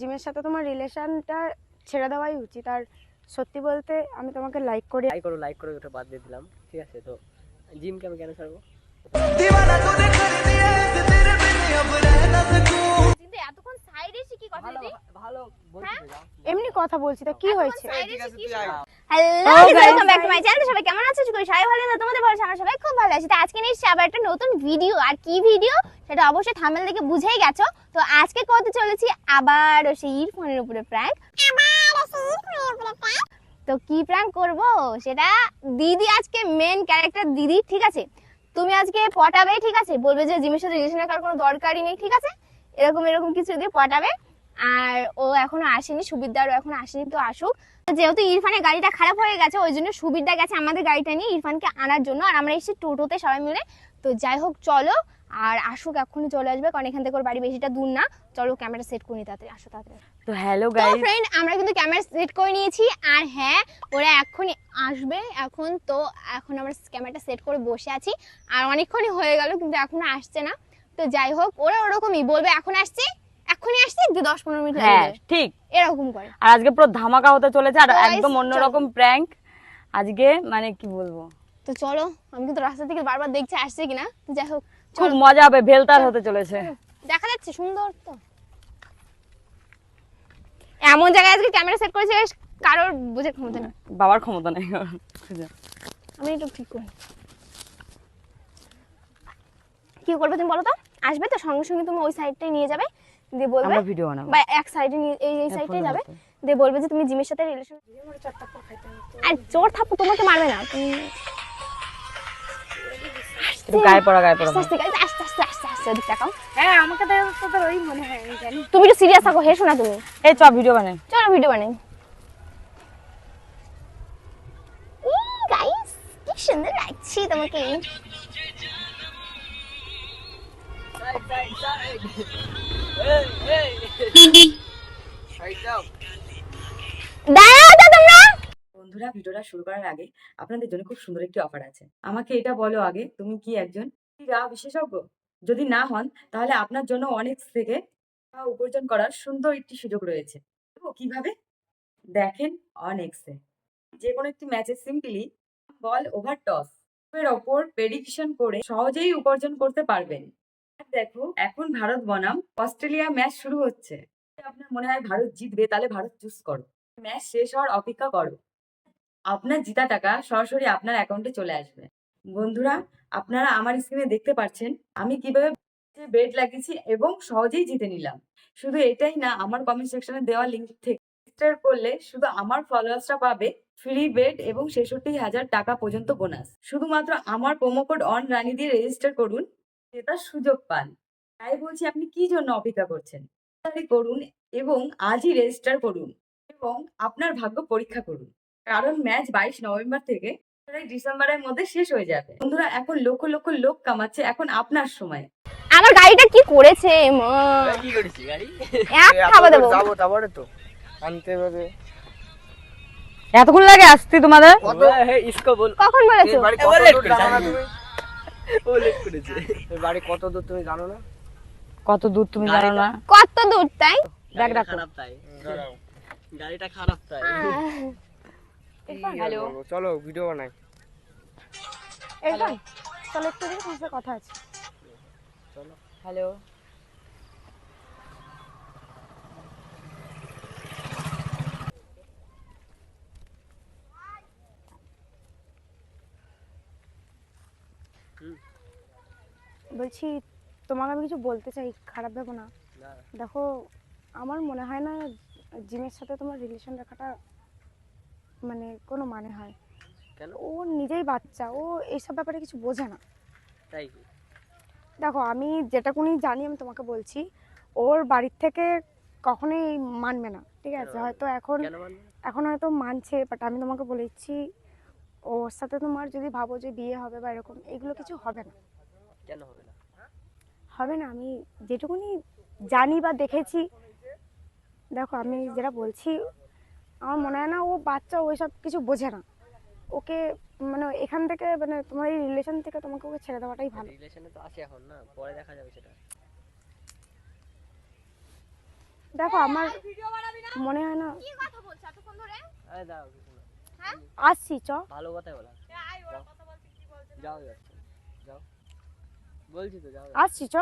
জিমের সাথে তোমার রিলেশনটা ছেড়ে দেওয়াই উচিত। আর সত্যি বলতে আমি তোমাকে লাইক করি। লাইক করো লাইক করে ওটা বাদ দিয়ে দিলাম। ঠিক আছে তো জিমকে আমি কেন ছাড়বো? কিন্তু এতক্ষণ সাইড এসে কি কথা দিদি? ভালো তো, এমনি কথা বলছি তা কি হয়েছে? Hello welcome back to my channel সবাই কেমন আছো? করি সবাই ভালো আছো। তোমাদের ভালো আছো, আমরা সবাই খুব ভালো আছি। তো আজকে নিয়ে এসেছি আবার একটা নতুন ভিডিও আর কি ভিডিও সেটা অবশ্যই থামেল দেখে বুঝেই গেছো। তো আজকে করতে চলেছি আবার সেই ইরফোনের উপরে প্র্যাঙ্ক তো কি প্র্যাঙ্ক করব? সেটা দিদি আজকে মেন ক্যারেক্টার দিদি ঠিক আছে? তুমি আজকে পটাবে ঠিক আছে? বলবে যে জিমের সাথে রিলেশন কোনো দরকারই নেই ঠিক আছে? এরকম এরকম কিছু দিয়ে পটাবে। আর ও এখনও আসেনি সুবিধারও এখনও আসেনি তো আসুক। যেহেতু ইরফানের গাড়িটা খারাপ হয়ে গেছে ওই জন্য সুবিধা গেছে আমাদের গাড়িটা নিয়ে ইরফানকে আনার জন্য। আর আমরা এসেছি টোটোতে সবাই মিলে। তো যাই হোক চলো। আর আসুক এক্ষুনি চলে আসবে কারণ এখান থেকে ওর বাড়ি বেশিটা দূর না। চলো ক্যামেরা সেট করে তাড়াতাড়ি আসো তাড়াতাড়ি। তো হ্যালো গাইস ফ্রেন্ড আমরা কিন্তু ক্যামেরা সেট করে নিয়েছি। আর হ্যাঁ ওরা এখনই আসবে। এখন তো এখন আমরা ক্যামেরাটা সেট করে বসে আছি। আর অনেকক্ষণই হয়ে গেল কিন্তু এখনও আসছে না। তো যাই হোক ওরা ওরকমই বলবে এখন আসছি এখনই আসছি দশ পনেরো মিনিট হ্যাঁ ঠিক। এরকম করে। আর আজকে পুরো ধামাকা হতে চলেছে আর একদম অন্যরকম প্র্যাঙ্ক আজকে মানে কি বলব? তো চলো আমি কিন্তু রাস্তা থেকে বারবার দেখছি আসছে কিনা? যাই হোক খুব মজা হবে ভেলতার হতে চলেছে। দেখা যাচ্ছে সুন্দর তো। এমন জায়গায় আজকে ক্যামেরা সেট করেছে কারোর বোঝার ক্ষমতা নেই। বাবার ক্ষমতা নেই আমি একটু ঠিক করি। কি করবে তুমি বলো তো? আসবে তো সঙ্গে সঙ্গে তুমি ওই সাইডটাই নিয়ে যাবে দিয়ে বলবে আমরা ভিডিও বানাবো। বা এক সাইডে নিয়ে এই এই সাইডটাই যাবে। দিয়ে বলবে যে তুমি জিমের সাথে রিলেশন আর জোর থাপ্পু তোমাকে মারবে না। তুমি গায়ে পড়া গায়ে পড়া। আস্তে আস্তে আস্তে আস্তে আস্তে আস্তে ওদিক তাকাও। হ্যাঁ আমাকে তো তোদের ওই মনে হয় আমি জানি। তুমি একটু সিরিয়াস থাকো হেসো না তুমি। এই চ ভিডিও বানাই। চলো ভিডিও বানাই। গাইস কি সুন্দর লাগছে তোমাকে। বন্ধুরা, ভিডিওটা শুরু করার আগে আপনাদের জন্য খুব সুন্দর একটি অফার আছে। আমাকে এটা বলো আগে, তুমি কি একজন? ক্রীড়া বিশেষজ্ঞ? যদি না হন, তাহলে আপনার জন্য অনেক থেকে উপার্জন করার সুন্দর একটি সুযোগ রয়েছে। কীভাবে? দেখেন অনেক্সে যে কোনো একটি ম্যাচে সিম্পলি বল ওভার টস এর ওপর প্রেডিকশন করে সহজেই উপার্জন করতে পারবেন। দেখো, এখন ভারত বনাম, অস্ট্রেলিয়া ম্যাচ শুরু হচ্ছে। আপনার মনে হয় ভারত জিতবে, তাহলে ভারত চুজ করো। ম্যাচ শেষ হওয়ার অপেক্ষা করো। আপনার জিতা টাকা সরাসরি আপনার অ্যাকাউন্টে চলে আসবে। বন্ধুরা, আপনারা আমার স্ক্রিনে দেখতে পাচ্ছেন, আমি কীভাবে বেড লাগিয়েছি এবং সহজেই জিতে নিলাম। শুধু এটাই না, আমার কমেন্ট সেকশনে দেওয়া লিঙ্ক থেকে রেজিস্টার করলে শুধু আমার ফলোয়ার্সরা পাবে ফ্রি বেড এবং ছেষট্টি হাজার টাকা পর্যন্ত বোনাস শুধুমাত্র আমার প্রোমো কোড অন রানি দিয়ে রেজিস্টার করুন। জেতার সুযোগ পান। তাই বলছি আপনি কি জন্য অপেক্ষা করছেন? তাড়াতাড়ি করুন এবং আজই রেজিস্টার করুন এবং আপনার ভাগ্য পরীক্ষা করুন। কারণ ম্যাচ বাইশ নভেম্বর থেকে ডিসেম্বরের মধ্যে শেষ হয়ে যাবে। বন্ধুরা এখন লক্ষ লক্ষ লোক কামাচ্ছে এখন আপনার সময়। আমার গাড়িটা কি করেছে? মা। কি করেছি গাড়ি? এক খাওয়া দেবো। যাব তারপরে তো। আনতে হবে। এতক্ষণ লাগে আসতে তোমাদের? কত? হে ইসকো বল। কখন বলেছ? ও লেট করেছে বাড়ি কত দূর তুমি জানো না? কত দূর তুমি জানো না? কত দূর তাই? দেখ গাড়িটা খারাপ তাই। গাড়িটা খারাপ তাই। হ্যালো। চলো ভিডিও বানাই। এই চলো একটু কথা আছে। চলো। হ্যালো। বলছি তোমাকে আমি কিছু বলতে চাই খারাপ ভেবো না। দেখো আমার মনে হয় না জিমের সাথে তোমার রিলেশন রাখাটা মানে কোনো মানে হয়। কেন? ও নিজেই বাচ্চা ও এইসব ব্যাপারে কিছু বোঝে না। তাই দেখো আমি যেটাকুনি জানি আমি তোমাকে বলছি ওর বাড়ির থেকে কখনোই মানবে না ঠিক আছে? হয়তো এখন? এখন হয়তো মানছে বাট আমি তোমাকে বলে দিচ্ছি ওর সাথে তোমার যদি ভাবো যে বিয়ে হবে বা এরকম এগুলো কিছু হবে না। কেন হবে না? হবে না আমি যেটুকুনি জানি বা দেখেছি। দেখো আমি যেটা বলছি আমার মনে হয় না ও বাচ্চা ওইসব কিছু বোঝে না। ওকে মানে এখান থেকে মানে তোমার এই রিলেশন থেকে তোমাকে ওকে ছেড়ে দেওয়াটাই ভালো। রিলেশনে তো আছে এখন না পরে দেখা যাবে সেটা। দেখো আমার মনে হয় না কি কথা বলছো এতক্ষণ ধরে? আরে দাও কিছু না। হ্যাঁ? আসছি চ। ভালো কথাই বলা। যাও যাও। যাও। বলছি তো যাও। আসছি চ।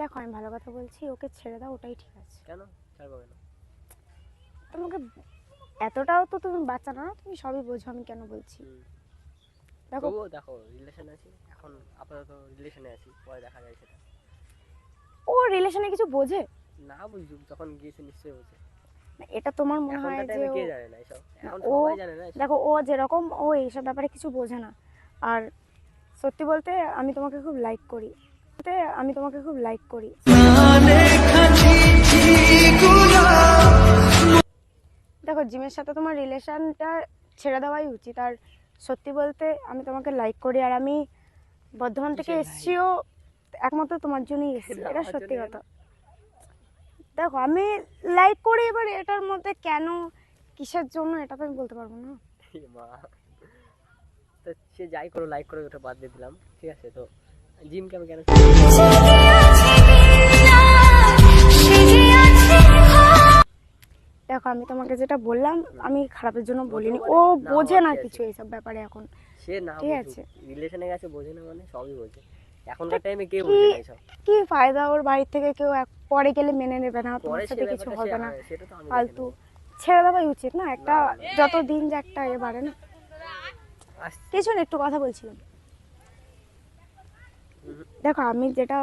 দেখো আমি ভালো কথা বলছি ওকে ছেড়ে দাও ওটাই ঠিক আছে। কেন? ছাড়বো কেন? তোমাকে এতটাও তো তুমি বাচ্চা না তুমি সবই বোঝো আমি কেন বলছি? দেখো। তবুও দেখো রিলেশন আছি এখন আপাতত রিলেশনে আছি পরে দেখা যায় সেটা। ও রিলেশনে কিছু বোঝে? না বুঝুক যখন গিয়েছে নিশ্চয়ই বোঝে। না, এটা তোমার মনে হয় যে ও-। দেখো ও যেরকম ও এইসব ব্যাপারে কিছু বোঝে না। আর সত্যি বলতে আমি তোমাকে খুব লাইক করি। আমি তোমাকে খুব লাইক করি। দেখো জিমের সাথে তোমার রিলেশনটা ছেড়ে দেওয়াই উচিত। আর সত্যি বলতে আমি তোমাকে লাইক করি আর আমি বর্ধমান থেকে এসছিও একমাত্র তোমার জন্যই এসেছি। এটা সত্যি কথা। দেখো আমি লাইক করি এবার এটার মধ্যে কেন কিসের জন্য এটা তো আমি বলতে পারব না। মা। তো সে যাই করো লাইক করে ওটা বাদ দিয়ে দিলাম ঠিক আছে? তো জিমকে আমি কেন দেখো আমি তোমাকে যেটা বললাম আমি খারাপের জন্য বলিনি। ও বোঝে না কিছু এইসব ব্যাপারে এখন। সে না ঠিক আছে। রিলেশনে গেছে বোঝে না মানে সবই বোঝে। এখনকার টাইমে কে কি- বোঝে না কি ফায়দা ওর বাড়ির থেকে কেউ এক- পরে গেলে মেনে নেবে না তোমার সাথে কিছু হবে না হ্যাঁ, ফালতু। ছেড়ে দেওয়াই উচিত না একটা। যত দিন যা একটা এ বাড়ে না। কিছু না একটু কথা বলছিলাম। দেখো আমি যেটা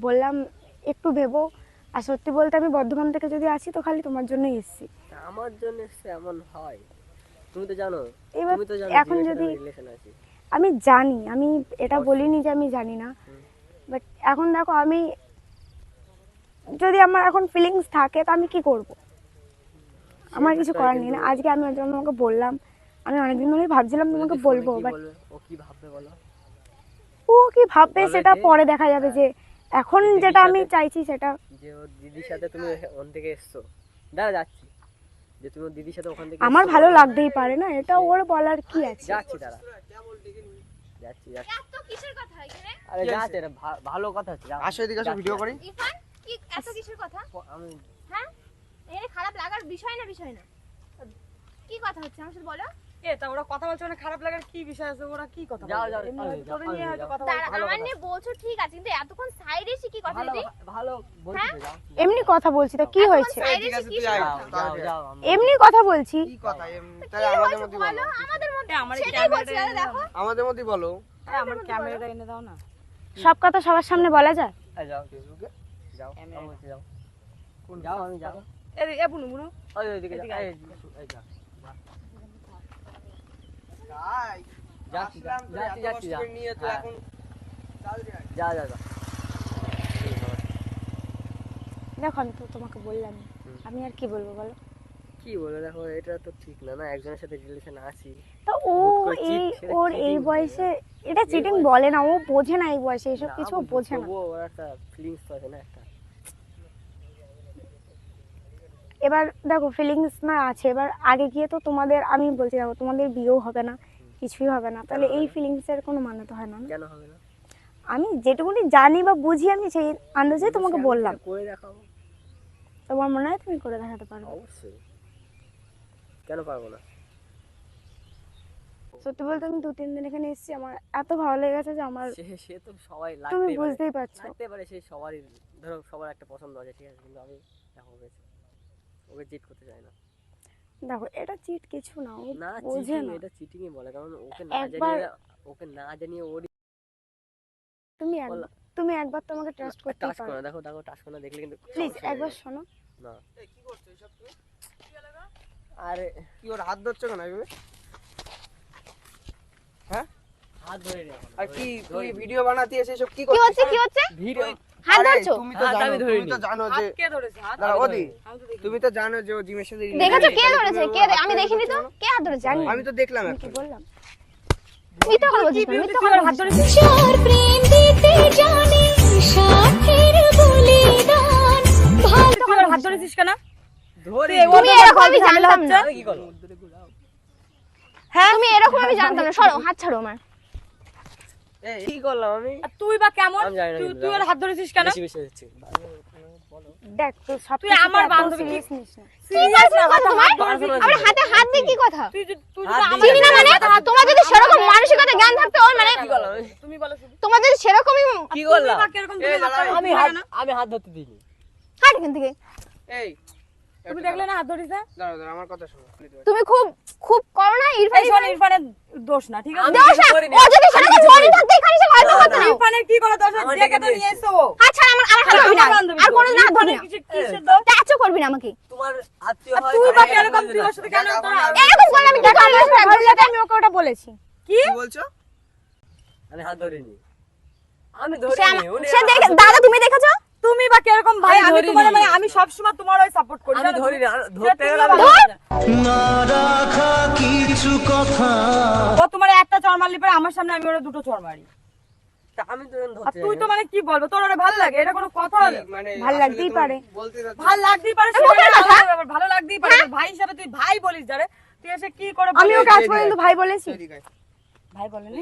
বললাম একটু ভেবো আর সত্যি বলতে আমি বর্ধমান থেকে যদি আসি তো খালি তোমার জন্যই এসেছি। আমার জন্য সে এমন হয়। তুমি তো জানো তুমি তো জানো এখন যদি রিলেশন আছে। আমি জানি আমি এটা বলিনি যে আমি জানি না। বাট এখন দেখো আমি যদি আমার এখন ফিলিংস থাকে তো আমি কি করব? আমার কিছু করার নেই। না আজকে আমি তোমাকে বললাম আমি অনেকদিন ধরেই ভাবছিলাম তোমাকে বলব বাট ও কি ভাববে বলো? ও কি ভাববে সেটা পরে দেখা যাবে যে এখন যেটা আমি চাইছি সেটা। যে ওর দিদির সাথে তুমি ওখান থেকে এসছো। দাঁড়া যাচ্ছি। যে তুমি ওর দিদির সাথে ওখান থেকে আমার ভালো লাগতেই পারে না এটা ওর বলার কি আছে? যাচ্ছি দাঁড়া। যাচ্ছি এত কিসের কথা এখানে? আরে যাচ্ছে ভালো কথা হচ্ছে আসো এদিকে আসো ভিডিও করি। ইরফান কি এত কিসের কথা? আমি হ্যাঁ? এখানে খারাপ লাগার বিষয় না বিষয় না? কি কথা হচ্ছে আমার সাথে বলো? এটা ওরা কথা বলছে মানে খারাপ লাগার কি বিষয় আছে? ওরা কি কথা যাও, যাও, এমনি যাও, যাও, নিয়ে হয়তো কথা বলছে। আমার নিয়ে বলছো ঠিক আছে কিন্তু এতক্ষণ সাইড এসে কি কথা ভালো দিদি? ভালো বলছি এমনি কথা বলছি তো কি হয়েছে? ঠিক আছে, তুই আয়। যাও, যাও যাও এমনি কথা বলছি। কি কথা এম- কি তাহলে আমাদের মধ্যে বলো। আমাদের মধ্যে আমার এই ক্যামেরাটা দেখো। আমাদের মধ্যে বলো। আমার ক্যামেরাটা এনে দাও না। সব কথা সবার সামনে বলা যায়? যাও ফেসবুকে। যাও আমি বলছি যাও। যাও আমি যাও। এ- এ বুনু বুনু। ওই ওইদিকে যাও এই, এই যা। যা হ্যাঁ। যা দেখো আমি তো তোমাকে বললাম। আমি আর কি বলব বলো? কি বলে? দেখো এটা তো ঠিক না না? একজনের সাথে রিলেশন আছি। তো ও এই ওর এই বয়সে বলে। এটা চিটিং বলে না ও বোঝে না এই বয়সে এসব কিছু বোঝে না। ওর একটা ফিলিংস তো আছে না একটা। এবার দেখো ফিলিংস না আছে। এবার আগে গিয়ে তো তোমাদের আমি বলছি দেখো তোমাদের বিয়েও হবে না কিছুই হবে না। তাহলে এই ফিলিংস এর কোনো মানে তো হয় না? কেন হবে না? আমি যেটুকুনি জানি বা বুঝি আমি সেই আন্দাজে তোমাকে বললাম। করে দেখাবো। তোমার মনে হয় তুমি করে দেখাতে পারো অবশ্যই। কেন পারব না? সত্যি বলতে আমি দু তিন দিন এখানে এসেছি আমার এত ভালো লেগেছে যে আমার সে সে তো সবাই তুমি বুঝতেই পারছ। লাগতে পারে সে সবারই ধরো সবার একটা পছন্দ আছে ঠিক আছে কিন্তু আমি দেখো ওকে চিট করতে চাই না। দেখো এটা চিট কিছু না ও না বোঝে না। এটা চিটিংই বলে কারণ ওকে না জানিয়ে ওকে না জানিয়ে ওর তুমি তুমি একবার তোমাকে ট্রাস্ট করতে টাচ পারো করো দেখো দেখো টাচ করো দেখলে কিন্তু প্লিজ একবার শোনো। না। কি করছ এসব তুমি? আরে কি ওর হাত ধরছো কেন এভাবে? হ্যাঁ? হাত ধরে নে এখন, আর কি তুই ভিডিও বানাতে এসে এসব কি কি হচ্ছে কি হচ্ছে? ভিডিও হাত ধরছো? তুমি তো হাত জানো আমি তুমি তো জানো যে কে ধরেছে? দাঁড়া ওদি ধরিনি। আমি তো দেখি। তুমি তো জানো যে ও জিমের সাথে দেখেছ কে ধরেছে? কে আমি দেখিনি তো। কে হাত ধরেছে? জানি আমি তো দেখলাম কি বললাম? মিথ্যা কথা বলছিস মিথ্যা কথা হাত বলছিস ধরেছিস চার প্রেম দিতে জানে সাথের বলিদান। ভালো তুই হাত ধরেছিস কেন? ধরে। তুই তুমি এরকম জানতাম না। হ্যাঁ তুমি এরকম আমি জানতাম না। সরো হাত ছাড়ো আমার। কি করলাম আমি? তুই বা কেমন? তুই ওর হাত ধরেছিস কেন? বেশি বেশি হচ্ছে দেখ তুই সব তুই আমার বান্ধবী। নিস না। Serious না কথা তোমার Personal হাতে হাত দিয়ে কি কথা? তুই তুই আমার- চিনি না মানে? তোমার যদি সেরকম মানসিকতা জ্ঞান থাকতো ওর মানে তুমি বলো শুধু। তোমার যদি সেরকমই কি করলাম? আমি হাত আমি হাত ধরতে দিইনি। হাট এখান থেকে। এই। তুমি দেখলে না হাত ধরিস না? দাঁড়াও দাঁড়াও আমার কথা শোনো তুমি খুব খুব করো না ইরফান শোন ইরফানের দোষ না ঠিক আছে? আমি দোষ না, ও যদি মনে থাকতো এখানে সে গল্প করতো না। ইরফানের কি করে দোষ আছে? দেখে তো দিয়েছে। নিয়ে এসো ও। আচ্ছা আমার আমার হাত ধরবি না। আর কোনো না হাত ধরবি কিছু- করবি না আমাকে। তোমার আত্মীয় হয় তুই বা ওর সাথে কেন তোরা- এরকম করলে আমি দেখো লাগে আমি ওকে ওটা বলেছি। কি? কি বলছো? আমি হাত ধরিনি। আমি ধরিনি সে দেখে দাদা তুমি দেখেছ? তুমি বা কীরকম ভাই আমি তোমার মানে আমি সবসময় তোমার ওই সাপোর্ট করি আমি আর ধরতে তুমি গেলে আমি আবার- ধরি না। ও তোমার একটা চড় মারলি পরে আমার সামনে আমি ওরা দুটো চড় মারি আমি তুই তো মানে কি বলব? তোর ওরা ভালো লাগে? এটা কোনো কথা মানে ভালো লাগতেই পারে। ভালো লাগতেই পারে কথা। ভালো লাগতেই পারে। ভাই হিসাবে তুই ভাই বলিস যারে। তুই এসে কি করে আমি? ওকে আজ পর্যন্ত ভাই বলেছি। ভাই বলেনি?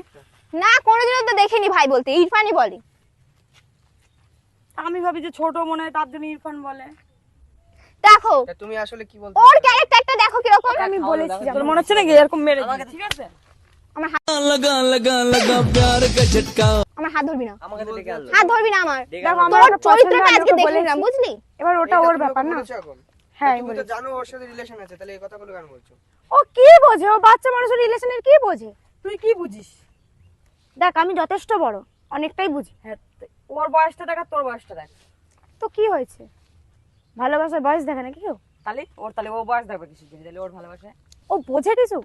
না কোনোদিনও তো দেখিনি ভাই বলতে। ইরফানই বলে। আমি ভাবি যে ছোট মনে হয় তার জন্য ইরফান বলে। দেখো তুমি আসলে কি বলতে ওর ক্যারেক্টারটা দেখো কীরকম। আমি বলেছি তোর মনে হচ্ছে নাকি এরকম মেরে দিবি, ঠিক আছে? আমার হাত আমার হাত ধরবি না। আমাকে তো ডেকে হাত ধরবি না আমার। দেখো, আমার তোর একটা পছন্দ চরিত্রটা আজকে দেখে নিলাম বুঝলি? এবার ওটা ওর ব্যাপার না। হ্যাঁ তুমি তো জানো ওর সাথে রিলেশন আছে তাহলে এই কথাগুলো কেন বলছো? ও কি বোঝে? ও বাচ্চা মানুষের রিলেশনের কি বোঝে? তুই কি বুঝিস? দেখ আমি যথেষ্ট বড় অনেকটাই বুঝি। হ্যাঁ ওর বয়সটা দেখ তোর বয়সটা দেখ। তো কি হয়েছে? ভালোবাসার বয়স দেখে না কেউ? তাহলে ওর তাহলে ও বয়স দেখবে কিছু দিন তাহলে ওর ভালোবাসে। ও বোঝে কিছু?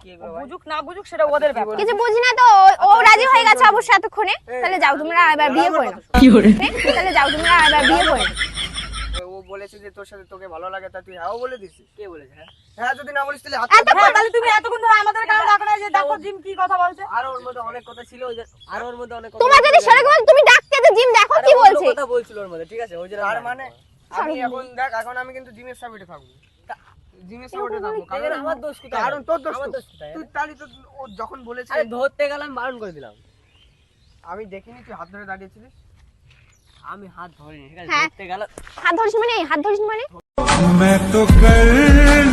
কি ও গো ভাই? বুঝুক না বুঝুক সেটা ওদের ব্যাপার। কিছু বুঝি না তো ও- ও রাজি হয়ে গেছে অবশ্যই এতক্ষণে। তাহলে যাও তোমরা এবার বিয়ে করে নাও। তাহলে যাও তোমরা এবার বিয়ে করে ও বলেছে যে তোর সাথে তোকে ভালো লাগে তা তুই হ্যাঁ বলে দিছিস কে বলেছে হ্যাঁ? হ্যাঁ যদি না বলিস তাহলে হাত এত হ্যাঁ তাহলে তুমি এতক্ষণ ধরে আমাদের কাছে ডাকো না যে দেখো জিম কি কথা বলছে। আর ওর মধ্যে অনেক কথা ছিল আর ওর মধ্যে অনেক কথা তোমার যদি সেরকম তুমি ডাকতে যে জিম দেখো আরে কি অন্য বলছে কথা বলছিল ওর মধ্যে ঠিক আছে ওই জন্য তার আমি মানে আমি এখন দেখ এখন আমি কিন্তু জিমের সাপোর্টে থাকবো জিমের সাপোর্টে থাকবো এখানে কারণ আমার দোষ কোথায় কারণ তোর দোষ আমার তো। দোষ কোথায় তুই তাহলে তো ও যখন বলেছে আরে ধরতে গেলাম বারণ করে দিলাম আমি দেখিনি তুই হাত ধরে দাঁড়িয়েছিলিস আমি হাত ধরিনি ঠিক আছে হ্যাঁ। ধরতে গেলাম হাত ধরিস মানে হাত ধরিস মানে मैं तो कर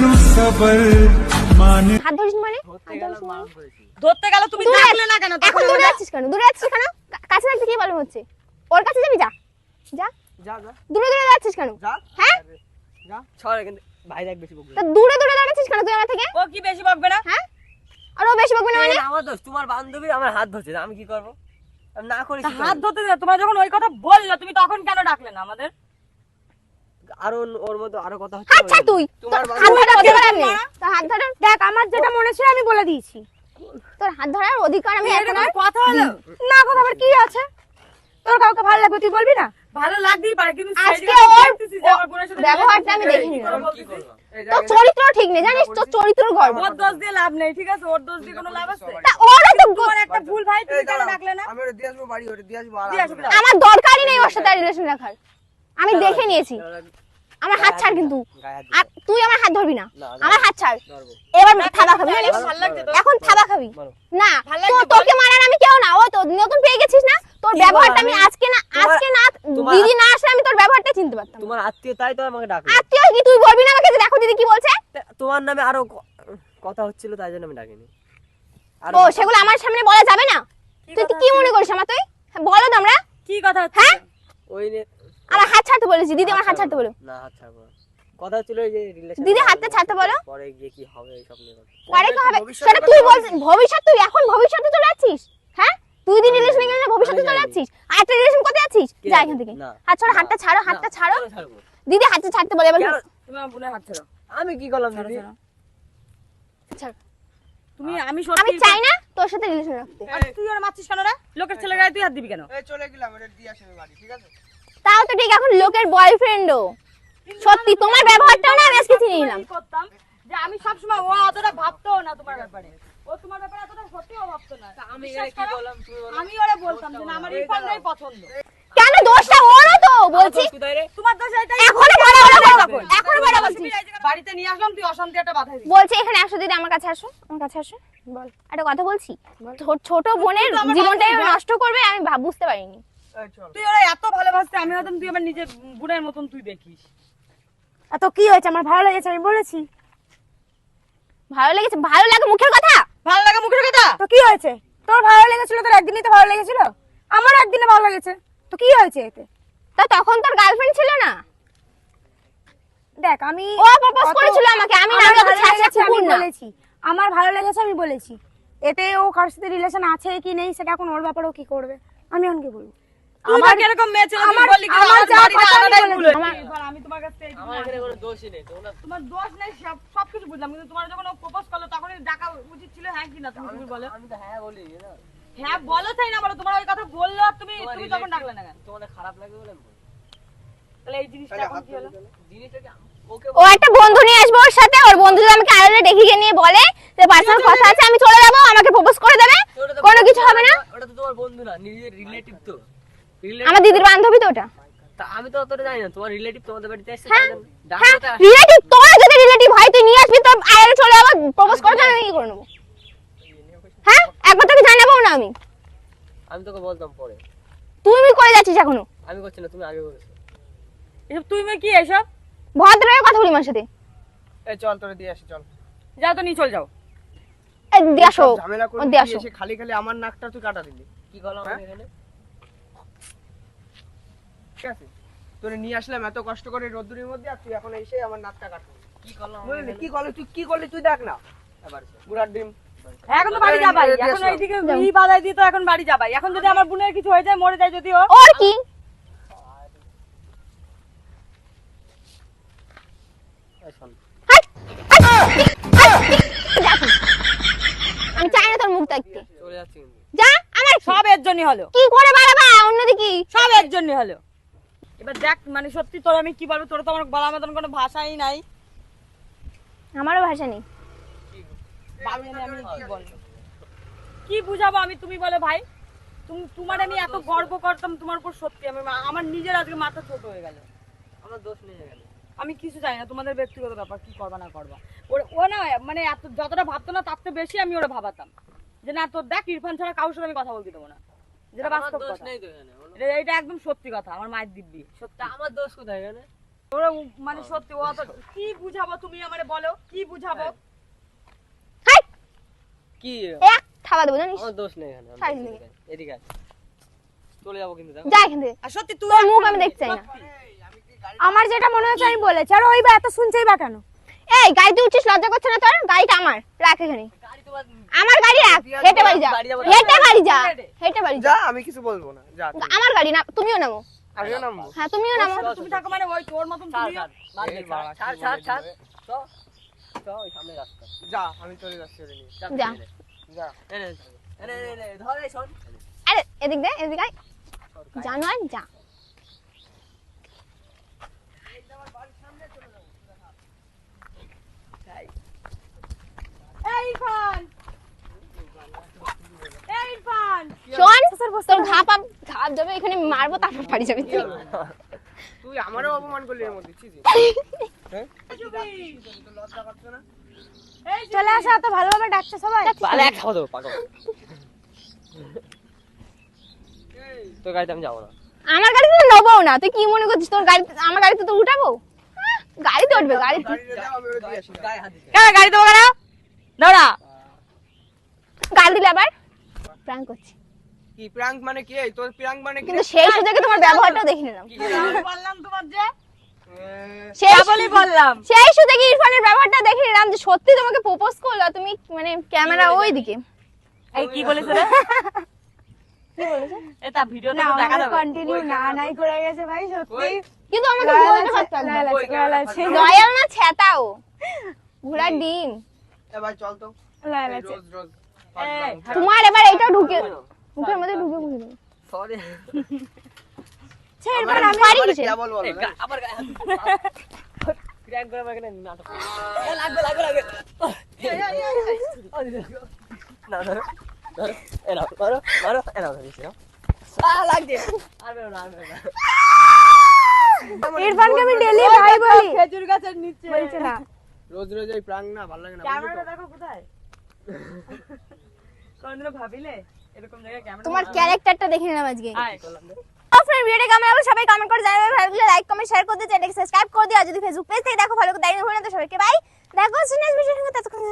लूं सबर माने হাত ধরিস মানে ধরতে গেলাম বারণ করেছি ধরতে গেলে তুমি দূরে ডাকলে না কেন এখন তখন দূরে আমরা- যাচ্ছিস কেন দূরে যাচ্ছিস কেন কা- কাছে রাখতে কি প্রবলেম হচ্ছে ওর কাছে যাবি যা। যা। যা যা। দূরে দূরে যাচ্ছিস কেন? যা। হ্যাঁ? ছড়া কিন্তু ভাই দেখ বেশি বকবে দূরে দূরে দাঁড়াচ্ছিস কেন তুই আমার থেকে? ও কি বেশি বকবে না? হ্যাঁ? আর ও বেশি বকবে না মানে? আমার দোষ। তোমার বান্ধবী আমার হাত ধরছে আমি কি করব? না করি হাত ধরতে তোমরা যখন ওই কথা বললে তুমি তখন কেন ডাকলে না আমাদের? আরও ওর মধ্যে আরও কথা হচ্ছে আচ্ছা তুই। তোমার হাত ধরার নেই তোর হাত ধরার দেখ আমার যেটা মনে ছিল আমি বলে দিয়েছি। তোর হাত ধরার অধিকার আমি এখন কথা হলো? না কথা আবার কি আছে? তোর কাউকে ভালো লাগবে তুই বলবি না? ভালো লাগতেই পারে কিন্তু আজকে ওর দেখতেছি যে আমার বোনের সাথে ব্যবহারটা আমি দেখিনি। কি করে কি বলতেছি। করলাম এই তোর চরিত্র ঠিক নেই জানিস তোর চরিত্র গর্ব। ওর দোষ দিয়ে লাভ নেই ঠিক আছে? ওর দোষ দিয়ে কোনো লাভ আছে? তা ওরও তো তোমার একটা ভুল ভাই তুমি কেন দাঁড়াও, না? আমি ওটা দিয়ে আসব বাড়ি ওটা দিয়ে আসব আর দিয়ে আসব আসব, না। আমার দরকারই নেই ওর সাথে রিলেশন রাখার। আমি দেখে নিয়েছি। আমার হাত ছাড় কিন্তু। আর তুই আমার হাত ধরবি না। আমার হাত ছাড়। ধরবো। এবার থাবা খাবি এখন থাবা খাবি। না তোকে মারার আমি কেউ না। ও তো নতুন পেয়ে গেছিস না? তোর ব্যবহারটা আমি আজকে না আজকে না দিদি না আসলে আমি তোর ব্যবহারটা চিনতে পারতাম। তোমার আত্মীয় তাই তো আমাকে ডাকলো। আত্মীয় কি তুই বলবি না আমাকে দেখো দিদি কি বলছে? তোমার নামে আরও কথা হচ্ছিল তাই জন্য আমি ডাকিনি। ও সেগুলো আমার সামনে বলা যাবে না? তুই কি মনে করিস আমার তুই? বলো কি কথা হচ্ছে হ্যাঁ? ওই আমার হাত ছাড়তে বলেছি দিদি আমার হাত ছাড়তে বলো। না হাত ছাড়বো কথা এই যে রিলেশন দিদি হাতটা ছাড়তে বলো। পরে গিয়ে কি হবে এইসব নিয়ে পরে কি হবে? সেটা তুই? বলছিস ভবিষ্যৎ তুই এখন ভবিষ্যতে চলে হ্যাঁ তুই দিন রিলেশনে গেলে ভবিষ্যতে চলে যাচ্ছিস? আর একটা রিলেশন করতে যাচ্ছিস যা এখান থেকে। না। হাত ছাড়ো হাতটা ছাড়ো হাতটা ছাড়ো। দিদি হাতটা ছাড়তে বলে এবার তুমি আমার বোনের হাত ছাড়ো। আমি কি করলাম দিদি? ছাড়ো। ছাড়। তুমি আমি আমি চাই না তোর সাথে রিলেশন রাখতে আর তুই ওর মারছিস কেন রে? লোকের ছেলে গায়ে তুই হাত দিবি কেন? এই চলে গেলাম এটা দিয়ে আসবে বাড়ি ঠিক আছে? তাও তো ঠিক এখন লোকের বয়ফ্রেন্ডও সত্যি তোমার ব্যবহারটাও না আমি আজকে চিনি নিলাম করতাম যে আমি সবসময় ও অতটা ভাবতো না তোমার ব্যাপারে। ও তোমার ব্যাপারে অতটা সত্যিও ভাবতো না। আমি কি বললাম আমি ওরে বলতাম যে না আমার ইরফানটাই পছন্দ। কেন দোষটা ওরও তো বলছি। তোমার দোষ এইটাই এখনও বড় বড় বলছি বড় বলছি বাড়িতে নিয়ে আসলাম তুই অশান্তি একটা বাধাই দিস বলছি এখানে আসো দিদি আমার কাছে আসো। আমার কাছে আসো বল। একটা কথা বলছি। ছোট বোনের জীবনটাই নষ্ট করবে আমি বুঝতে পারিনি। তুই ওরা এত ভালোবাসতে আমি হয়তো তুই আমার নিজের বোনের মতন তুই দেখিস। এত কি হয়েছে? আমার ভালো লেগেছে আমি বলেছি। ভালো লেগেছে? ভালো লাগে মুখের কথা? ভালো লাগা মুখের কথা? তো কি হয়েছে? তোর ভালো লেগেছিল তোর একদিনই তো ভালো লেগেছিল? আমার একদিনে ভালো লেগেছে। তো কি হয়েছে এতে? তা তখন তোর গার্লফ্রেন্ড ছিল না? দেখ আমি ও প্রপোজ করেছিল আমাকে, আমি না, আমি বলেছি। আমার ভালো লেগেছে আমি বলেছি। এতে ও কার সাথে রিলেশন আছে কি নেই সেটা এখন ওর ব্যাপারে ও কি করবে? আমি এখন কি বলব? আমার কীরকম মেয়ে ছিল আমার- বললি কি আমার যা আনাটাই। ভুল এবার আমি তোমার কাছ থেকে আমার এখানে কোনো দোষই নেই তোমরা তোমার দোষ নেই সব সবকিছু বুঝলাম কিন্তু তোমার যখন ও প্রপোজ করল তখনই ডাকা উচিত ছিল হ্যাঁ কি না তুমি বলো? আমি তো হ্যাঁ বলি না হ্যাঁ বলো তাই না বলো তোমার ওই কথা বলল আর তুমি তুমি তখন ডাকলে না কেন? তোমাদের খারাপ লাগে বলে তাহলে এই জিনিসটা এখন কি হলো? জিনিসটা কি ও একটা বন্ধু নিয়ে আসবে ওর সাথে ওর বন্ধু যদি আমাকে আড়ালে ডেকে নিয়ে বলে যে পার্সোনাল কথা আছে আমি চলে যাব আমাকে প্রপোজ করে দেবে কোনো কিছু হবে না। ওটা তো তোমার বন্ধু না নিজের রিলেটিভ তো। আমার দিদির বান্ধবী তো ওটা। আমি তো অতটা জানি না তোমার রিলেটিভ তোমাদের বাড়িতে এসেছে হ্যাঁ তাই জানো? হ্যাঁ তো। রিলেটিভ তোর যদি রিলেটিভ হয় তুই নিয়ে আসবি তোর আড়ালে চলে যাব প্রপোজ করে আমি কি করে নেব। হ্যাঁ একবার তোকে জানাব না আমি। আমি তোকে বলতাম পরে। করে যাচ্ছিস এখনও? আমি করছি না তুমি আগে করেছ এসব তুই মেয়ে কি এসব? ভদ্র হয়ে কথা বলি আমার সাথে। এই চল তোরে দিয়ে আসি চল। যাও তো নিয়ে চল যাও। এই দিয়ে আসো ঝামেলা করে ও দিয়ে আসো। এসে খালি খালি আমার নাকটা তুই কাটা দিলি। কি করলাম হ্যাঁ? এখানে? ঠিক আছে? তোরে নিয়ে আসলাম এত কষ্ট করে রোদ্দুরের মধ্যে আর তুই এখন এসে আমার নাকটা কি করলাম? কি করলি তুই কি করলি তুই দেখ না। বুড়ার ডিম। হ্যাঁ, এখন তো বাড়ি যাবাই এখন এইদিকে ই বাধাই দিয়ে তো এখন বাড়ি যাবাই। এখন যদি আমার বোনের কিছু হয়ে যায় মরে যায় যদি ও ওর কি আমি চাই না তোর মুখ দেখতে। চলে যাচ্ছি কিন্তু। যা আমার সব এর জন্য হলো। কি করে বাড়াবা? অন্যদিকে। সব এর জন্য হলো। এবার দেখ মানে সত্যি তোর আমি কি বলব তোর তো আমার বলার মতন কোনো ভাষাই নাই। আমারও ভাষা নেই। আমি কি বলব? কি বুঝাবো আমি তুমি বলো ভাই? তুমি তোমার আমি এত গর্ব করতাম তোমার উপর সত্যি আমি আমার নিজের আজকে মাথা ছোট হয়ে গেল। আমার দোষ নেই এখানে। আমি কিছু জানি না তোমাদের ব্যক্তিগত ব্যাপার কি করবা না করবা। ওর ও না মানে এত যতটা ভাবতো না তার তো বেশি আমি ওরা ভাবাতাম। যে না তোর দেখ ইরফান ছাড়া কারোর সাথে আমি কথা বলতে দেবো না। যেটা বাস্তব কথা। নেই তো এখানে বলো। এটা- এটা একদম সত্যি কথা আমার মায়ের দিব্যি। সত্যি আমার দোষ কোথায় এখানে? ওরা মানে সত্যি ও কি বুঝাবো তুমি আমারে বলো? কি বুঝাবো? কি? এক থাবা দেবো জানিস? আমার দোষ নেই এখানে। নেই। এদিকে। চলে যাব কিন্তু দেখো। যা এখান থেকে। আর সত্যি তুই মুখ আমি দেখতে চাই না আমার যেটা মনে হচ্ছে আমি বলেছি আর ওই বা এত শুনছেই বা কেন? এই গাড়িতে উঠছিস লজ্জা করছে না তোর? গাড়িটা আমার রাখ এখানে। আমার গাড়ি রাখ হেঁটে বাড়ি যা। হেঁটে বাড়ি যা। হেঁটে বাড়ি যা। আমি কিছু বলব না। যা আমার গাড়ি না তুমিও নামো। আমিও নামবো। হ্যাঁ তুমিও নামো। তুমি থাকো মানে ওই তোর মতন ছাড় ছাড় ছাড় ওই সামনে রাস্তা। যা আমি চলে যাচ্ছি ওরে নিয়ে। যা। যা। ধর শোন। আরে এদিক দে এদিক আয়। জানো আর যা এই ইরফান। এই ইরফান। শোন তোর ঘাপ আপ ঘাপ যাবে এখানে মারবো তারপর যাবি তুই। তুই আমারও অপমান করলি এর মধ্যে ছি। হ্যাঁ? লজ্জা করছে না চলে আসা এত ভালোভাবে ডাকছে সবাই। পালে পাগল তোর গাড়িতে আমি যাব না। আমার গাড়িতে তো নেব না তুই কি মনে করছিস? তোর গাড়িতে আমার গাড়িতে তো উঠাবো? গাড়িতে উঠবে গাড়িতে গাড়িতে না। দাঁড়া গাল দিলে আবার প্রাণ করছি। কি প্রাঙ্ক মানে কি? এই তোর প্রাঙ্ক মানে কি? কিন্তু সেই সুযোগে তোমার ব্যবহারটাও দেখে নিলাম বললাম? তোমার যে? সেই বলি বললাম। সেই সুযোগে ইরফানের ব্যবহারটা দেখে নিলাম যে সত্যি তোমাকে প্রপোজ করল তুমি মানে ক্যামেরা ওই দিকে এই কি বলেছে রে? এটা ভিডিওতে তো দেখা যাবে। কন্টিনিউ না নাই করে গেছে ভাই সত্যি। কিন্তু আমাকে বলতে পারতাম লয়াল লয়াল না ছেতাও। ঘোড়ার ডিম। চল তো। রোজ রোজ তোমার এবার এটাও ঢুকে মুখের মধ্যে ঢুকে দেবো সরি। আমি পারি বলো না। আবার না। প্র্যাঙ্ক করে আমার নাটক। লাগবে লাগবে লাগবে। না নাও মারো মারো। আ আর বেরো না আর বেরো না। ইরফানকে আমি ডেলি ভাই বলি। খেজুর গাছের নিচে। বলছে না। রোজ রোজ এই প্রাং না ভালো লাগে না ক্যামেরাটা দেখো কোথায়? কোনদিনও ভাবিলে এরকম জায়গায় ক্যামেরা তোমার ক্যারেক্টারটা দেখে নিলাম আজকে। আয় ফ্রেন্ড ভিডিওটা কেমন লাগল সবাই কমেন্ট করে জানাবে ভালো লাগলে লাইক কমেন্ট শেয়ার করতে চ্যানেলকে সাবস্ক্রাইব করে দিও আর যদি ফেসবুক পেজ থেকে দেখো ভালো করে দেখো সবাইকে বাই দেখো নেক্সট ভিডিওর ততক্ষণ